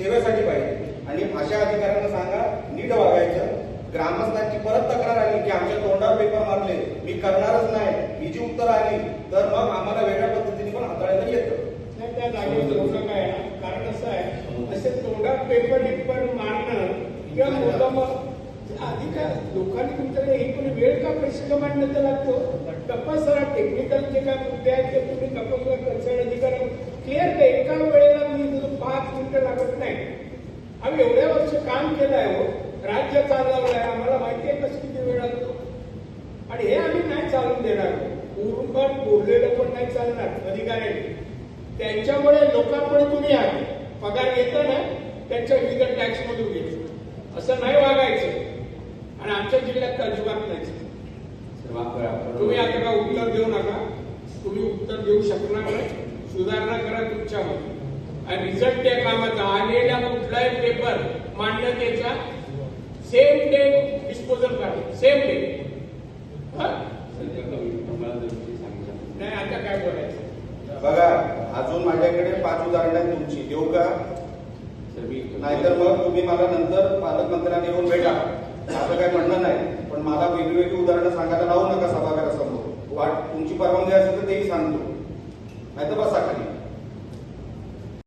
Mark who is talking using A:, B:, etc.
A: सेवेसाठी पाहिजे. आणि अशा अधिकाऱ्यांना सांगा नीट वागायचं. ग्रामस्थांची परत तक्रार आली की आमच्या तोंडावर पेपर मारले. मी करणारच नाही. ही जी उत्तर आली तर मग आम्हाला वेगळ्या पद्धतीने पण हाताळायला येतं.
B: नाही त्या जागेवर तोडणं काय? कारण असं आहे असे तोंडात पेपर टिप्पर मारणं किंवा मुद्दाम अधिकार लोकांनी तुमच्याकडे हे पण वेळ का पैसे कमांडण्याचा तर लागतो? तपासरा टेक्निकल जे काय मुद्दे आहेत ते तुम्ही तपासला कन्सर्न अधिकारी क्लिअर का एका वेळेला मी तुझं पाच मिनिटं लागत नाही आम्ही एवढ्या वर्ष काम केलं आहे हो. राज्य चालवलं आहे आम्हाला माहिती आहे कसं किती वेळ लागतो. आणि हे आम्ही नाही चालून देणार. पूर्ण बोललेलं पण नाही चालणार अधिकाऱ्यांनी. त्यांच्यामुळे लोकांपुढे तुम्ही आहात पगार येतं ना त्यांच्या विविध टॅक्स मधून घ्यायचं असं नाही वागायचं. आणि आमच्या जिल्ह्यात तर अजिबात नाही. तुम्ही आता का उत्तर देऊ नका? तुम्ही उत्तर देऊ शकणार नाही. सुधारणा करा तुमच्यामध्ये आणि रिझल्ट त्या कामाचा. आलेला कुठलाही पेपर सेम डे डिस्पोजल करा सेम डे नाही आता काय बोलायचं?
A: बघा अजून माझ्याकडे पाच उदाहरणं आहेत तुमची. देऊ का? नाहीतर मग तुम्ही मला नंतर पालकमंत्र्यांना येऊन भेटा. असं काही म्हणणं नाही पण मला वेगवेगळी उदाहरणं सांगायला लावू नका सभागृहासमोर. वाट तुमची परवानगी असेल तर तेही सांगतो. नाहीतर तर बस.